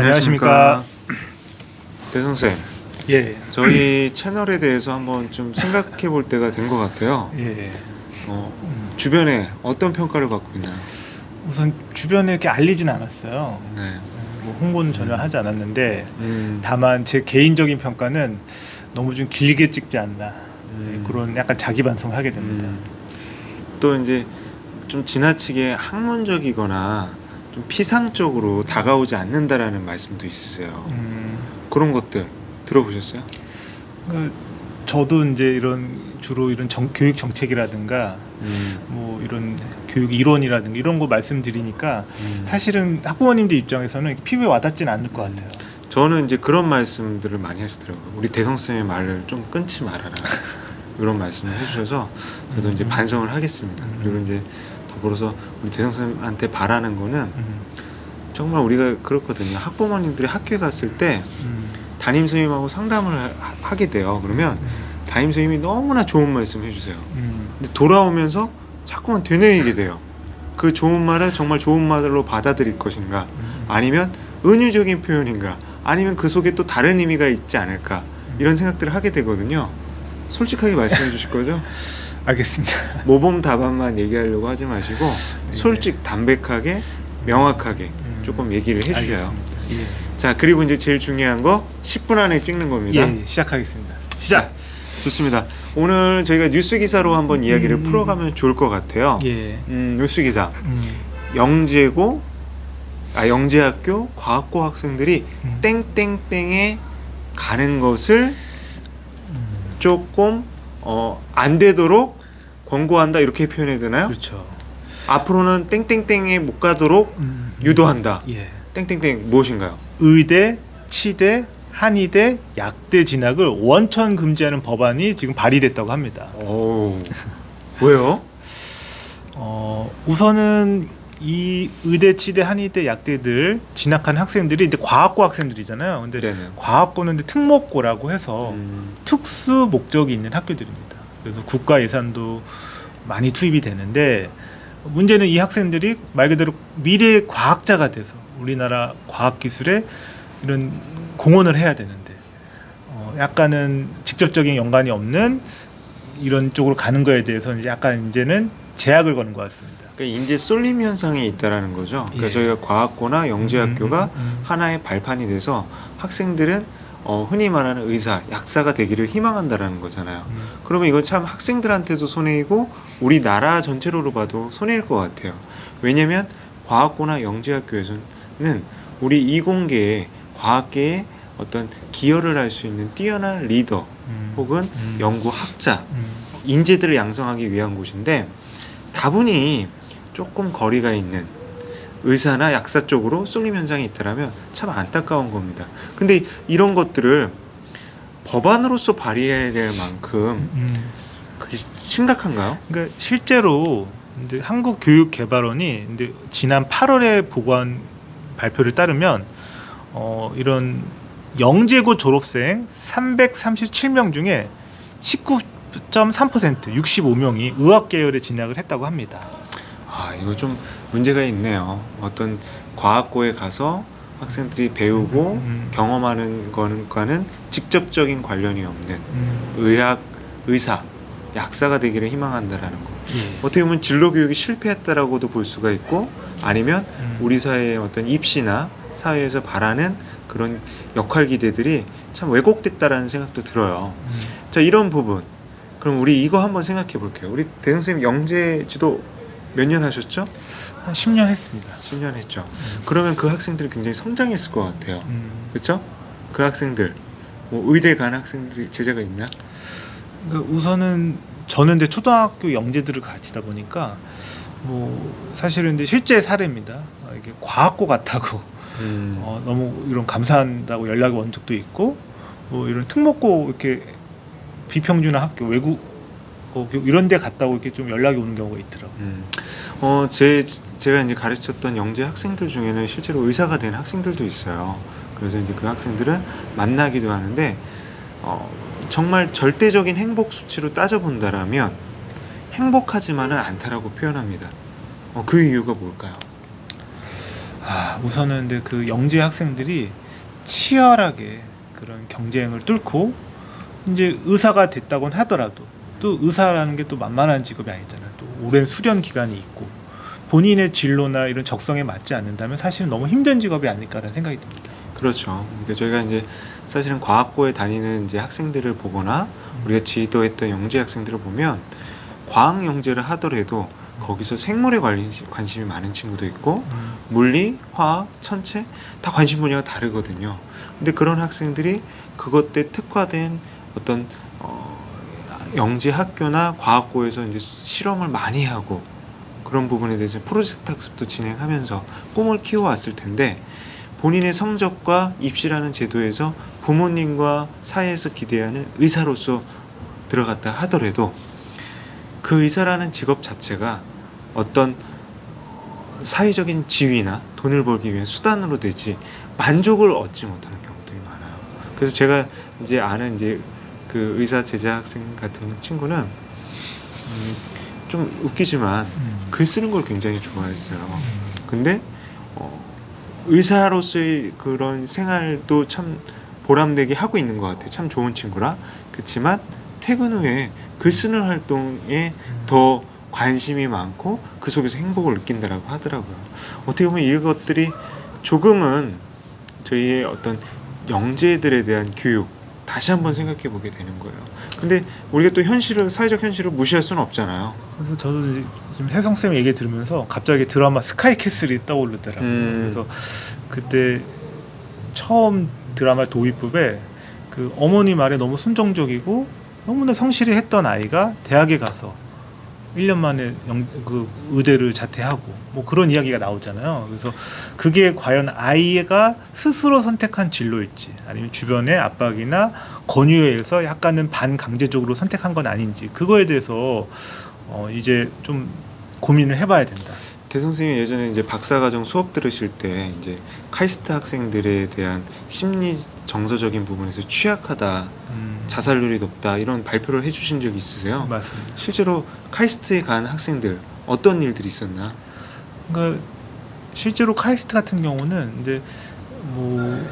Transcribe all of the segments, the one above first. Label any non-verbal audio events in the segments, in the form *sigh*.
안녕하십니까. 대성쌤, 예. 저희 채널에 대해서 한번 좀 생각해 볼 때가 된 것 같아요. 예. 어, 주변에 어떤 평가를 받고 있나요? 우선 주변에 이렇게 알리진 않았어요. 네. 뭐 홍보는 전혀 하지 않았는데 음, 다만 제 개인적인 평가는 너무 좀 길게 찍지 않나 음, 예, 그런 약간 자기 반성을 하게 됩니다. 음, 또 이제 좀 지나치게 학문적이거나 좀 피상적으로 다가오지 않는다라는 말씀도 있으세요. 음, 그런 것들 들어보셨어요? 그 저도 이제 이런 주로 이런 정, 교육 정책이라든가 음, 뭐 이런 교육 이론이라든가 이런 거 말씀드리니까 음. 사실은 학부모님들 입장에서는 피부에 와닿지는 않을 것 같아요. 저는 이제 그런 말씀들을 많이 하시더라고요. 우리 대성 쌤의 말을 좀 끊지 말아라. *laughs* 이런 말씀을 해주셔서 저도 이제 음. 반성을 하겠습니다. 음. 그리고 이제 더불어서 우리 대성 쌤한테 바라는 거는 음, 정말 우리가 그렇거든요. 학부모님들이 학교에 갔을 때 음, 담임 선생님하고 상담을 하- 하게 돼요. 그러면 담임 선생님이 너무나 좋은 말씀 해주세요. 음, 근데 돌아오면서 자꾸만 되뇌이게 돼요. 그 좋은 말을 정말 좋은 말로 받아들일 것인가, 음. 아니면 은유적인 표현인가, 아니면 그 속에 또 다른 의미가 있지 않을까 이런 생각들을 하게 되거든요. 솔직하게 말씀해 주실 *laughs* 거죠? 알겠습니다. *laughs* 모범 답안만 얘기하려고 하지 마시고 솔직 담백하게 명확하게 음. 조금 얘기를 해주셔요. 예. 자 그리고 이제 제일 중요한 거 10분 안에 찍는 겁니다. 예, 시작하겠습니다. 시작. 좋습니다. 오늘 저희가 뉴스 기사로 한번 이야기를 음. 풀어가면 좋을 것 같아요. 예. 음, 뉴스 기사 음, 영재고 아 영재학교 과학고 학생들이 음. 땡땡땡에 가는 것을 음, 조금 어, 안 되도록 권고한다 이렇게 표현해야 되나요? 그렇죠. 앞으로는 땡땡땡에 못 가도록 음, 유도한다. 예. 땡땡땡 무엇인가요? 의대, 치대, 한의대, 약대 진학을 원천 금지하는 법안이 지금 발의됐다고 합니다. 오 왜요? 어, 우선은 이 의대, 치대, 한의대, 약대들 진학한 학생들이 이제 과학고 학생들이잖아요. 근데 네네. 과학고는 특목고라고 해서 음, 특수 목적이 있는 학교들입니다. 그래서 국가 예산도 많이 투입이 되는데 문제는 이 학생들이 말 그대로 미래의 과학자가 돼서 우리나라 과학 기술에 이런 공헌을 해야 되는데 어, 약간은 직접적인 연관이 없는 이런 쪽으로 가는 거에 대해서 이제 약간 이제는 제약을 거는 것 같습니다. 그러니까 인재 쏠림 현상이 있다라는 거죠. 그러니까 예. 저희가 과학고나 영재학교가 음, 음, 음. 하나의 발판이 돼서 학생들은 어, 흔히 말하는 의사, 약사가 되기를 희망한다라는 거잖아요. 음, 그러면 이건 참 학생들한테도 손해이고 우리 나라 전체로 봐도 손해일 것 같아요. 왜냐하면 과학고나 영재학교에서는 우리 이공계에 과학계에 어떤 기여를 할 수 있는 뛰어난 리더 음, 혹은 음. 연구 학자 음, 인재들을 양성하기 위한 곳인데 다분히 조금 거리가 있는 의사나 약사 쪽으로 쏠림 현상이 있다라면 참 안타까운 겁니다. 근데 이런 것들을 법안으로서 발의해야 될 만큼 음. 그게 심각한가요? 그러니까 실제로 이제 한국 교육 개발원이 이제 지난 8월에 보고한 발표를 따르면 어, 이런 영재고 졸업생 337명 중에 19.3% 65명이 의학 계열에 진학을 했다고 합니다. 아 이거 좀 문제가 있네요. 어떤 과학고에 가서 학생들이 배우고 음. 경험하는 거는 직접적인 관련이 없는 음, 의학 의사 약사가 되기를 희망한다라는 거. 예. 어떻게 보면 진로 교육이 실패했다라고도 볼 수가 있고 아니면 음. 우리 사회의 어떤 입시나 사회에서 바라는 그런 역할 기대들이 참 왜곡됐다라는 생각도 들어요. 음. 자 이런 부분 그럼 우리 이거 한번 생각해 볼게요. 우리 대성 선생님 영재 지도 몇 년 하셨죠? 한 10년 했습니다. 10년 했죠. 그러면 그 학생들이 굉장히 성장했을 것 같아요. 음. 그렇죠? 그 학생들 뭐 의대 간 학생들이 제자가 있나? 그러니까 우선은 저는 이제 초등학교 영재들을 가르치다 보니까 뭐 사실은 이제 실제 사례입니다. 아, 이게 과학고 같다고 음. 어, 너무 이런 감사한다고 연락이 온 적도 있고 뭐 이런 특목고 이렇게 비평준화 학교 외국 어, 이런 데 갔다고 이렇게 좀 연락이 오는 경우가 있더라고요. 음. 어, 제 제가 이제 가르쳤던 영재 학생들 중에는 실제로 의사가 된 학생들도 있어요. 그래서 이제 그 학생들은 만나기도 하는데 어, 정말 절대적인 행복 수치로 따져 본다라면 행복하지만은 않다라고 표현합니다. 어, 그 이유가 뭘까요? 아, 우선은 근데 그 영재 학생들이 치열하게 그런 경쟁을 뚫고 이제 의사가 됐다곤 하더라도 또 의사라는 게 또 만만한 직업이 아니잖아요. 또 오랜 수련 기간이 있고 본인의 진로나 이런 적성에 맞지 않는다면 사실은 너무 힘든 직업이 아닐까라는 생각이 듭니다. 그렇죠. 그러니까 저희가 이제 사실은 과학고에 다니는 이제 학생들을 보거나 우리가 지도했던 영재 학생들을 보면 과학 영재를 하더라도 거기서 생물에 관리, 관심이 많은 친구도 있고 물리, 화학, 천체 다 관심 분야가 다르거든요. 근데 그런 학생들이 그것에 특화된 어떤 어, 영재 학교나 과학고에서 이제 실험을 많이 하고 그런 부분에 대해서 프로젝트 학습도 진행하면서 꿈을 키워왔을 텐데 본인의 성적과 입시라는 제도에서 부모님과 사회에서 기대하는 의사로서 들어갔다 하더라도 그 의사라는 직업 자체가 어떤 사회적인 지위나 돈을 벌기 위한 수단으로 되지 만족을 얻지 못하는 경우들이 많아요. 그래서 제가 이제 아는 이제 그 의사 제자 학생 같은 친구는 음, 좀 웃기지만 글 쓰는 걸 굉장히 좋아했어요. 근데 어, 의사로서의 그런 생활도 참 보람되게 하고 있는 것 같아요. 참 좋은 친구라. 그렇지만 퇴근 후에 글 쓰는 활동에 더 관심이 많고 그 속에서 행복을 느낀다라고 하더라고요. 어떻게 보면 이것들이 조금은 저희의 어떤 영재들에 대한 교육 다시 한번 생각해 보게 되는 거예요. 근데 우리가 또 현실을 사회적 현실을 무시할 수는 없잖아요. 그래서 저도 이제 지금 혜성 쌤 얘기 들으면서 갑자기 드라마 스카이 캐슬이 떠오르더라고요. 음. 그래서 그때 처음 드라마 도입부에 그 어머니 말에 너무 순종적이고 너무나 성실히 했던 아이가 대학에 가서 1년 만에 영, 그 의대를 자퇴하고 뭐 그런 이야기가 나오잖아요. 그래서 그게 과연 아이가 스스로 선택한 진로일지 아니면 주변의 압박이나 권유에 의해서 약간은 반강제적으로 선택한 건 아닌지 그거에 대해서 어 이제 좀 고민을 해봐야 된다. 대 선생님이 예전에 이제 박사과정 수업 들으실 때 이제 카이스트 학생들에 대한 심리 정서적인 부분에서 취약하다, 음, 자살률이 높다 이런 발표를 해주신 적이 있으세요? 맞습니다. 실제로 카이스트에 간 학생들 어떤 일들이 있었나? 그러니까 실제로 카이스트 같은 경우는 이제 뭐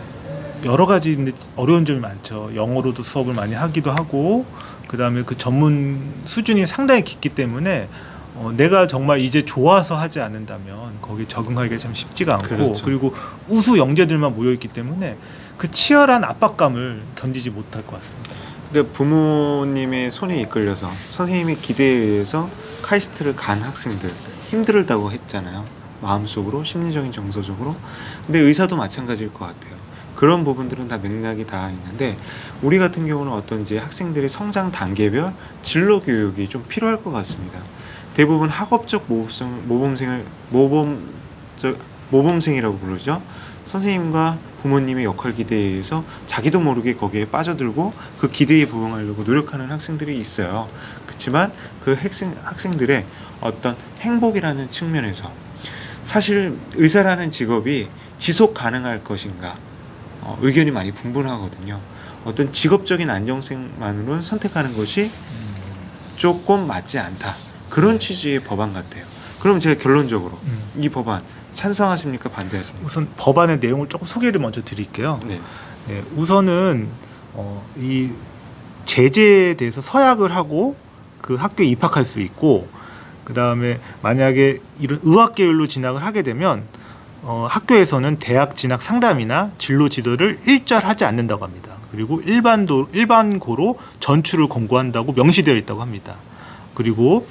여러 가지 이제 어려운 점이 많죠. 영어로도 수업을 많이 하기도 하고 그 다음에 그 전문 수준이 상당히 깊기 때문에 어, 내가 정말 이제 좋아서 하지 않는다면 거기 적응하기가 참 쉽지가 않고 그렇죠. 그리고 우수 영재들만 모여 있기 때문에 그 치열한 압박감을 견디지 못할 것 같습니다. 그러니까 부모님의 손에 이끌려서 선생님의 기대에 의해서 카이스트를 간 학생들 힘들다고 했잖아요. 마음속으로 심리적인 정서적으로. 근데 의사도 마찬가지일 것 같아요. 그런 부분들은 다 맥락이 다 있는데 우리 같은 경우는 어떤 이제 학생들의 성장 단계별 진로 교육이 좀 필요할 것 같습니다. 대부분 학업적 모범생 모범생을 모범 저 모범생이라고 부르죠. 선생님과 부모님의 역할 기대에 의해서 자기도 모르게 거기에 빠져들고 그 기대에 부응하려고 노력하는 학생들이 있어요. 그렇지만 그 학생 학생들의 어떤 행복이라는 측면에서 사실 의사라는 직업이 지속 가능할 것인가 어, 의견이 많이 분분하거든요. 어떤 직업적인 안정성만으로는 선택하는 것이 조금 맞지 않다. 그런 취지의 법안 같아요. 그럼 제가 결론적으로 음. 이 법안 찬성하십니까 반대하십니까? 우선 법안의 내용을 조금 소개를 먼저 드릴게요. 네. 네, 우선은 어, 이 제재에 대해서 서약을 하고 그 학교에 입학할 수 있고 그 다음에 만약에 이런 의학 계열로 진학을 하게 되면 어, 학교에서는 대학 진학 상담이나 진로 지도를 일절하지 않는다고 합니다. 그리고 일반도 일반고로 전출을 권고한다고 명시되어 있다고 합니다. 그리고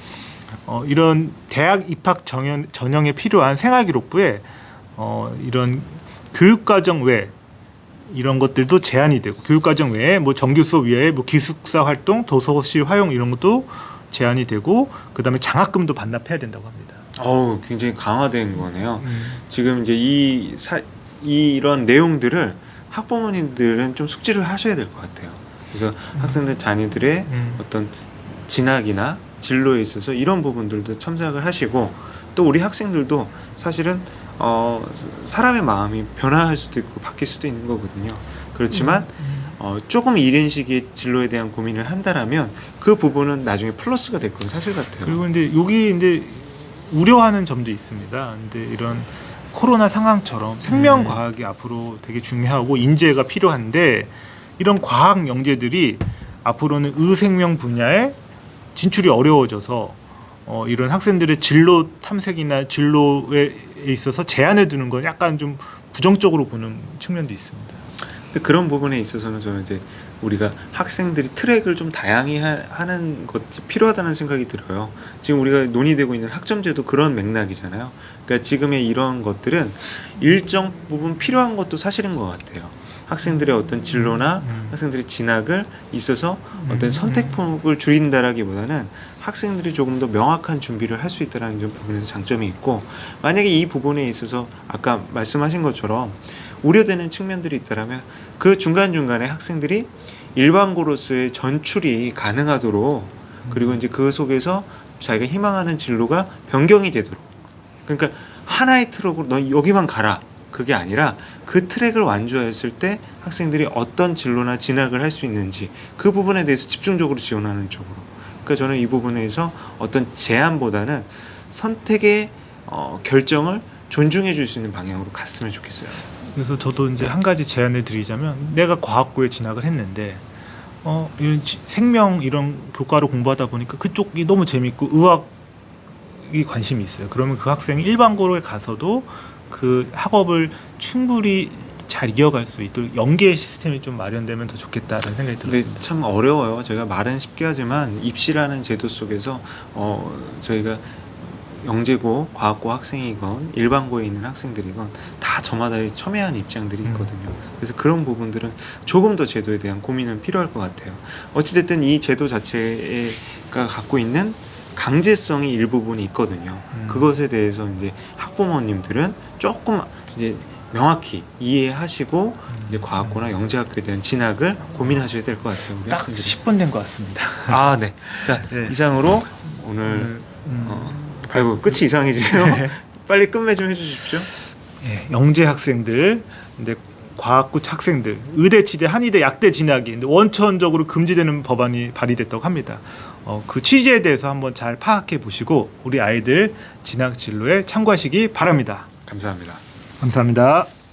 어, 이런 대학 입학 전형, 전형에 필요한 생활기록부에 어, 이런 교육과정 외 이런 것들도 제한이 되고 교육과정 외에 뭐 정규 수업 외에 뭐 기숙사 활동, 도서실 활용 이런 것도 제한이 되고 그다음에 장학금도 반납해야 된다고 합니다. 어우 굉장히 강화된 거네요. 지금 이제 이 사, 이런 내용들을 학부모님들은 좀 숙지를 하셔야 될 것 같아요. 그래서 학생들 자녀들의 음. 어떤 진학이나 진로에 있어서 이런 부분들도 첨삭을 하시고 또 우리 학생들도 사실은 어, 사람의 마음이 변화할 수도 있고 바뀔 수도 있는 거거든요. 그렇지만 어, 조금 이른 시기에 진로에 대한 고민을 한다라면 그 부분은 나중에 플러스가 될 건 사실 같아요. 그리고 이제 여기 이제 우려하는 점도 있습니다. 근데 이런 코로나 상황처럼 생명 과학이 앞으로 되게 중요하고 인재가 필요한데 이런 과학 영재들이 앞으로는 의생명 분야에 진출이 어려워져서 어, 이런 학생들의 진로 탐색이나 진로에 있어서 제한을 두는 건 약간 좀 부정적으로 보는 측면도 있습니다. 그런 부분에 있어서는 저는 이제 우리가 학생들이 트랙을 좀 다양히 하, 하는 것이 필요하다는 생각이 들어요. 지금 우리가 논의되고 있는 학점제도 그런 맥락이잖아요. 그러니까 지금의 이런 것들은 일정 부분 필요한 것도 사실인 것 같아요. 학생들의 어떤 진로나 음. 학생들의 진학을 있어서 음. 어떤 선택폭을 줄인다라기보다는 학생들이 조금 더 명확한 준비를 할 수 있다는 점 부분에서 장점이 있고 만약에 이 부분에 있어서 아까 말씀하신 것처럼 우려되는 측면들이 있다라면 그 중간 중간에 학생들이 일반고로서의 전출이 가능하도록 그리고 이제 그 속에서 자기가 희망하는 진로가 변경이 되도록 그러니까 하나의 트랙으로 너 여기만 가라 그게 아니라 그 트랙을 완주했을 때 학생들이 어떤 진로나 진학을 할 수 있는지 그 부분에 대해서 집중적으로 지원하는 쪽으로 그러니까 저는 이 부분에서 어떤 제한보다는 선택의 어, 결정을 존중해 줄 수 있는 방향으로 갔으면 좋겠어요. 그래서 저도 이제 한 가지 제안을 드리자면 내가 과학고에 진학을 했는데 어 이런 지- 생명 이런 교과로 공부하다 보니까 그쪽이 너무 재밌고 의학이 관심이 있어요. 그러면 그 학생이 일반고로에 가서도 그 학업을 충분히 잘 이어갈 수 있도록 연계 시스템이 좀 마련되면 더 좋겠다라는 생각이 들었습니다. 참 어려워요. 제가 말은 쉽게 하지만 입시라는 제도 속에서 어, 저희가 영재고, 과학고 학생이건 일반고에 있는 학생들이건 다 저마다의 첨예한 입장들이 음. 있거든요. 그래서 그런 부분들은 조금 더 제도에 대한 고민은 필요할 것 같아요. 어찌됐든 이 제도 자체가 갖고 있는 강제성이 일부분이 있거든요. 음. 그것에 대해서 이제 학부모님들은 조금 이제 명확히 이해하시고 이제 과학고나 영재학교에 대한 진학을 고민하셔야 될 것 같아요. 딱 학생들이. 10분 된 것 같습니다. 아, 네. 자, *laughs* 네. 이상으로 오늘 음, 어, 아이고 끝이 이상해지네요. *laughs* 네. 빨리 끝매 좀 해주십시오. 예, 영재 학생들, 근데 과학고 학생들, 의대 치대, 한의대, 약대 진학이 원천적으로 금지되는 법안이 발의됐다고 합니다. 어, 그 취지에 대해서 한번 잘 파악해 보시고 우리 아이들 진학 진로에 참고하시기 바랍니다. 감사합니다. 감사합니다.